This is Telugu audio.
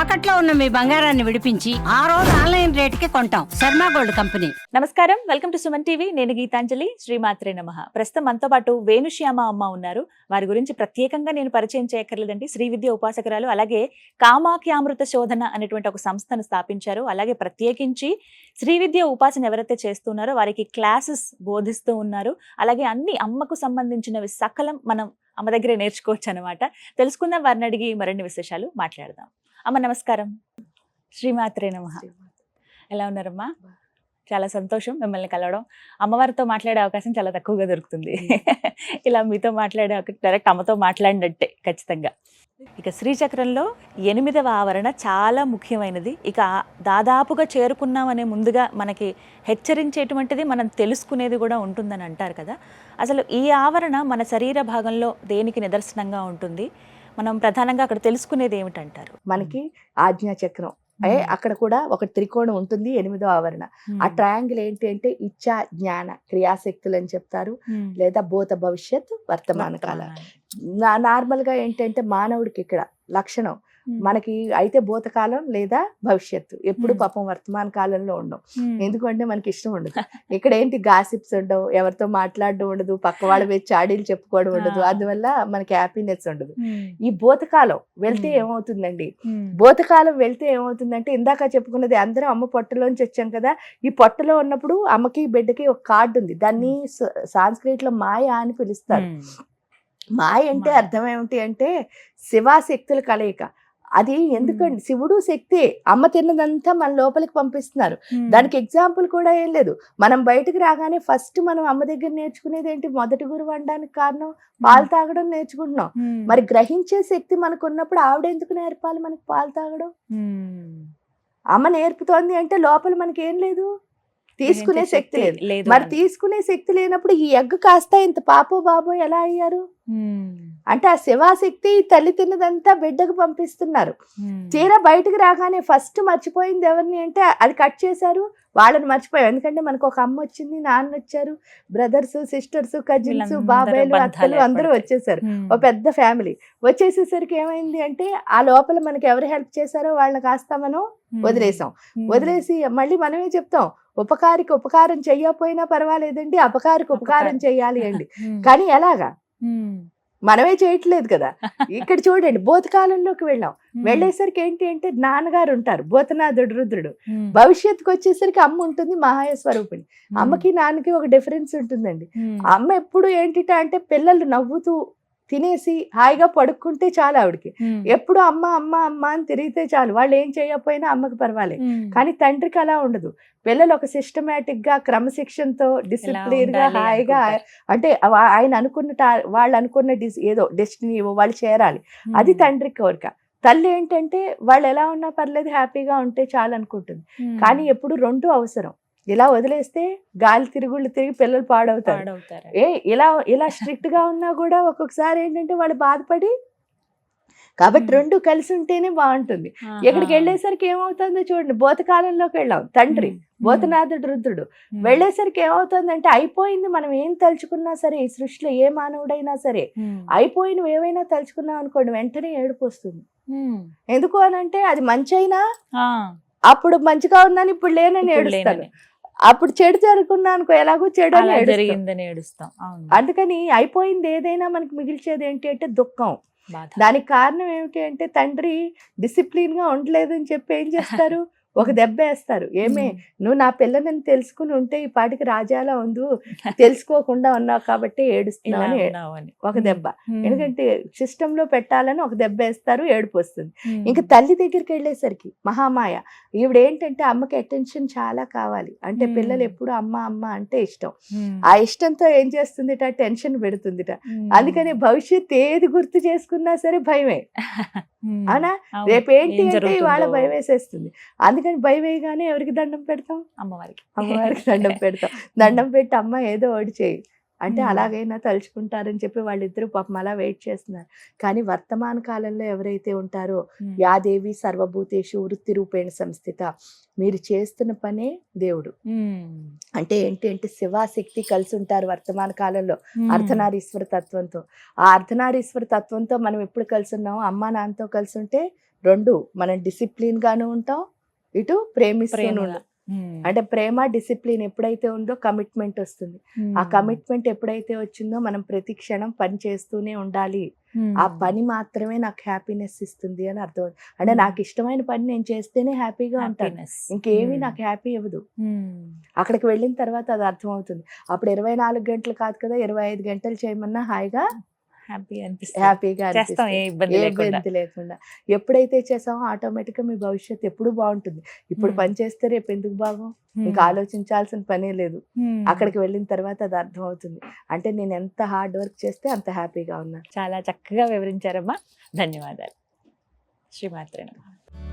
తాకట్లో ఉన్న మీ బంగారాన్ని విడిపించి ఆ రోజు ఆన్లైన్ రేటుకి కొంటాం. Sharma gold company. నమస్కారం. Welcome to Suman TV. నేను గీతాంజలి శ్రీమాత్రే నమ. ప్రస్తుతం మనతో పాటు వేణుశ్యామ అమ్మ ఉన్నారు. వారి గురించి ప్రత్యేకంగా నేను పరిచయం చేయక్కర్లేదండి. శ్రీ విద్య ఉపాసకురాలు అలాగే కామాఖ్యామృత శోధన అనేటువంటి ఒక సంస్థను స్థాపించారు. అలాగే ప్రత్యేకించి శ్రీ విద్య ఉపాసన ఎవరైతే చేస్తున్నారో వారికి క్లాసెస్ బోధిస్తూ ఉన్నారు. అలాగే అన్ని అమ్మకు సంబంధించినవి సకలం మనం అమ్మ దగ్గరే నేర్చుకోవచ్చు అనమాట తెలుసుకుందాం. వారిని అడిగి మరిన్ని విశేషాలు మాట్లాడదాం. అమ్మ నమస్కారం. శ్రీమాత్రే నమ. ఎలా ఉన్నారమ్మా? చాలా సంతోషం మిమ్మల్ని కలవడం. అమ్మవారితో మాట్లాడే అవకాశం చాలా తక్కువగా దొరుకుతుంది. ఇలా మీతో మాట్లాడే డైరెక్ట్ అమ్మతో మాట్లాడినట్టే ఖచ్చితంగా. ఇక శ్రీచక్రంలో ఎనిమిదవ ఆవరణ చాలా ముఖ్యమైనది. ఇక దాదాపుగా చేరుకున్నామనే ముందుగా మనకి హెచ్చరించేటువంటిది మనం తెలుసుకునేది కూడా ఉంటుందని అంటారు కదా. అసలు ఈ ఆవరణ మన శరీర భాగంలో దేనికి నిదర్శనంగా ఉంటుంది? మనం ప్రధానంగా అక్కడ తెలుసుకునేది ఏమిటంటారు? మనకి ఆజ్ఞా చక్రం. అక్కడ కూడా ఒక త్రికోణం ఉంటుంది ఎనిమిదో ఆవరణ. ఆ ట్రయాంగిల్ ఏంటి అంటే ఇచ్చా జ్ఞాన క్రియాశక్తులు అని చెప్తారు. లేదా భూత భవిష్యత్ వర్తమాన కాల నార్మల్గా ఏంటంటే మానవుడికి ఇక్కడ లక్షణం. మనకి అయితే భూతకాలం లేదా భవిష్యత్తు. ఎప్పుడు. పాపం వర్తమాన కాలంలో ఉండం. ఎందుకంటే మనకి ఇష్టం ఉండదు. ఇక్కడ ఏంటి గాసిప్స్ ఉండవు ఎవరితో మాట్లాడడం ఉండదు పక్క వాళ్ళ మీద చాడీలు చెప్పుకోవడం ఉండదు. అందువల్ల మనకి హ్యాపీనెస్ ఉండదు. ఈ భూతకాలం వెళ్తే. ఏమవుతుందండి? భూతకాలం వెళ్తే ఏమవుతుందంటే ఇందాక చెప్పుకున్నది అందరం అమ్మ పొట్టలోంచి వచ్చాం కదా ఈ పొట్టలో ఉన్నప్పుడు అమ్మకి బిడ్డకి ఒక కార్డు ఉంది. దాన్ని సాంస్క్రిట్లో మాయ అని పిలుస్తారు. మాయ అంటే. అర్థం ఏమిటి అంటే శివాశక్తుల కలయిక. అది ఎందుకంటే శివుడు శక్తి అమ్మ తిన్నదంతా మన లోపలికి పంపిస్తున్నారు. దానికి ఎగ్జాంపుల్ కూడా ఏం లేదు. మనం బయటకు రాగానే ఫస్ట్ మనం అమ్మ దగ్గర నేర్చుకునేది ఏంటి మొదటి గురువు అనడానికి కారణం పాలు తాగడం నేర్చుకుంటున్నాం. మరి గ్రహించే శక్తి మనకు ఉన్నప్పుడు ఆవిడ ఎందుకు నేర్పాలి మనకి పాలు తాగడం? అమ్మ నేర్పుతోంది అంటే లోపల మనకి ఏం లేదు? తీసుకునే శక్తి లేదు. మరి తీసుకునే శక్తి లేనప్పుడు ఈ ఎగ్ కాస్త ఇంత పాపో బాబో ఎలా అయ్యారు? అంటే ఆ శివాశక్తి తల్లి తిన్నదంతా బిడ్డకు పంపిస్తున్నారు. తీరా బయటకు రాగానే ఫస్ట్ మర్చిపోయింది ఎవరిని అంటే అది కట్ చేశారు వాళ్ళని మర్చిపోయాం ఎందుకంటే మనకు ఒక అమ్మ వచ్చింది నాన్న వచ్చారు బ్రదర్స్ సిస్టర్స్ కజిన్స్ బాబాయ్లు అత్తలు అందరూ. వచ్చేసారు. ఒక పెద్ద ఫ్యామిలీ. వచ్చేసేసరికి ఏమైంది అంటే ఆ లోపల మనకి ఎవరు హెల్ప్ చేశారో వాళ్ళని కాస్త మనం వదిలేసాం. వదిలేసి మళ్ళీ మనమే చెప్తాం ఉపకారికి ఉపకారం చెయ్యకపోయినా పర్వాలేదండి అపకారికి ఉపకారం. చెయ్యాలి అండి. కానీ ఎలాగా? మనమే చేయట్లేదు కదా. ఇక్కడ చూడండి భూతకాలంలోకి వెళ్ళాం. వెళ్ళేసరికి ఏంటి అంటే నాన్నగారు ఉంటారు భూతనాథుడు రుద్రుడు. భవిష్యత్తుకు వచ్చేసరికి అమ్మ ఉంటుంది మహాయ స్వరూపిణి అమ్మకి నాన్నకి ఒక డిఫరెన్స్ ఉంటుందండి. అమ్మ ఎప్పుడు ఏంటిట అంటే పిల్లలు నవ్వుతూ తినేసి హాయిగా పడుకుంటే చాలు ఆవిడకి. ఎప్పుడు అమ్మ అమ్మ అమ్మ అని తిరిగితే చాలు. వాళ్ళు ఏం చేయకపోయినా అమ్మకి పర్వాలేదు కానీ తండ్రికి అలా ఉండదు. పిల్లలు ఒక సిస్టమేటిక్గా క్రమశిక్షణతో డిసిప్లిన్గా హాయిగా. అంటే ఆయన అనుకున్న వాళ్ళు అనుకున్న డిస్- ఏదో డెస్టినీ వాళ్ళు చేరాలి. అది తండ్రి కోరిక. తల్లి ఏంటంటే వాళ్ళు ఎలా ఉన్నా పర్లేదు హ్యాపీగా ఉంటే చాలు అనుకుంటుంది. కానీ ఎప్పుడు రెండు అవసరం. ఇలా వదిలేస్తే గాలి తిరుగుళ్ళు తిరిగి పిల్లలు పాడవుతారు. ఏ ఇలా ఇలా స్ట్రిక్ట్గా ఉన్నా కూడా ఒక్కొక్కసారి ఏంటంటే వాళ్ళు బాధపడి కాబట్టి. రెండు కలిసి ఉంటేనే బాగుంటుంది. ఎక్కడికి వెళ్ళేసరికి ఏమవుతుందో చూడండి భూతకాలంలోకి వెళ్ళాం. తండ్రి భూతనాథుడు రుద్రుడు. వెళ్ళేసరికి ఏమవుతుందంటే అయిపోయింది మనం ఏం తలుచుకున్నా సరే ఈ సృష్టిలో ఏ మానవుడైనా సరే అయిపోయినవి ఏవైనా తలుచుకున్నాం అనుకోండి వెంటనే ఏడుపు వస్తుంది. ఎందుకు అనంటే అది మంచి అయినా అప్పుడు మంచిగా ఉన్నాను ఇప్పుడు లేనని ఏడుస్తాను అప్పుడు చెడు జరుగుకున్నా అనుకో ఎలాగో చెడు అని. జరిగిందని ఏడుస్తాం. అందుకని అయిపోయింది ఏదైనా మనకి మిగిల్చేది ఏంటి అంటే దుఃఖం. దానికి కారణం ఏమిటి అంటే తండ్రి డిసిప్లిన్గా ఉండలేదు అని చెప్పి ఏం చేస్తారు? ఒక దెబ్బ వేస్తారు ఏమే నువ్వు నా పిల్లని తెలుసుకుని ఉంటే ఈ పాటికి రాజాలా ఉండు తెలుసుకోకుండా ఉన్నావు కాబట్టి ఏడుస్తున్నావు అని. ఒక దెబ్బ. ఎందుకంటే సిస్టమ్లో పెట్టాలని ఒక దెబ్బ వేస్తారు ఏడుపు వస్తుంది. ఇంకా తల్లి దగ్గరికి వెళ్ళేసరికి మహామాయ ఈవిడ ఏంటంటే అమ్మకి అటెన్షన్ చాలా కావాలి అంటే. పిల్లలు ఎప్పుడు అమ్మ అమ్మ అంటే ఇష్టం. ఆ ఇష్టంతో ఏం చేస్తుందిట టెన్షన్ పెడుతుందిట. అందుకని భవిష్యత్ ఏది గుర్తు చేసుకున్నా సరే భయమే. అవునా అవును. రేపు ఏంటి ఏం అంటే ఇవాళ భయం వేసేస్తుంది అందుకని భయం వేయగానే ఎవరికి దండం పెడతాం అమ్మవారికి. అమ్మవారికి దండం పెడతాం దండం పెట్టి అమ్మ ఏదో ఒకటి చేయి. అంటే. అలాగైనా తలుచుకుంటారని చెప్పి వాళ్ళిద్దరూ పాపం అలా వెయిట్ చేస్తున్నారు. కానీ వర్తమాన కాలంలో ఎవరైతే ఉంటారో. యాదేవి సర్వభూతేషు వృత్తి రూపేణ సంస్థిత. మీరు చేస్తున్న పనే దేవుడు. అంటే ఏంటి అంటే శివాశక్తి కలిసి ఉంటారు వర్తమాన కాలంలో. అర్ధనారీశ్వర తత్వంతో. ఆ అర్ధనారీశ్వర తత్వంతో మనం ఎప్పుడు కలిసి ఉన్నామో అమ్మా నాన్నతో కలిసి ఉంటే రెండు. మనం డిసిప్లిన్ గాను ఉంటాం ఇటు ఉమ్. అంటే ప్రేమ డిసిప్లిన్ ఎప్పుడైతే ఉందో కమిట్మెంట్ వస్తుంది. ఆ కమిట్మెంట్ ఎప్పుడైతే వచ్చిందో మనం ప్రతి క్షణం పని చేస్తూనే ఉండాలి. ఆ పని మాత్రమే నాకు హ్యాపీనెస్ ఇస్తుంది అని అర్థం అంటే. నాకు ఇష్టమైన పని నేను చేస్తేనే హ్యాపీగా ఉంటాను. ఇంకేమీ. నాకు హ్యాపీ ఇవ్వదు. అక్కడికి వెళ్ళిన తర్వాత అది అర్థం అవుతుంది అప్పుడు ఇరవై నాలుగు గంటలు కాదు కదా ఇరవై ఐదు గంటలు చేయమన్నా హాయిగా హ్యాపీ అనిపిస్తుంది. హ్యాపీగా చేస్తాం ఏ. ఇబ్బంది లేకుండా. ఎప్పుడైతే చేసామో ఆటోమేటిక్గా మీ భవిష్యత్తు ఎప్పుడు బాగుంటుంది. ఇప్పుడు. పని చేస్తే రేపు ఎందుకు బాగం. ఇంకా ఆలోచించాల్సిన పనే లేదు. అక్కడికి వెళ్ళిన తర్వాత అది అర్థం అవుతుంది అంటే నేను ఎంత హార్డ్ వర్క్ చేస్తే అంత హ్యాపీగా ఉన్నాను చాలా చక్కగా వివరించారమ్మా. ధన్యవాదాలు. శ్రీమాత్రే నమః.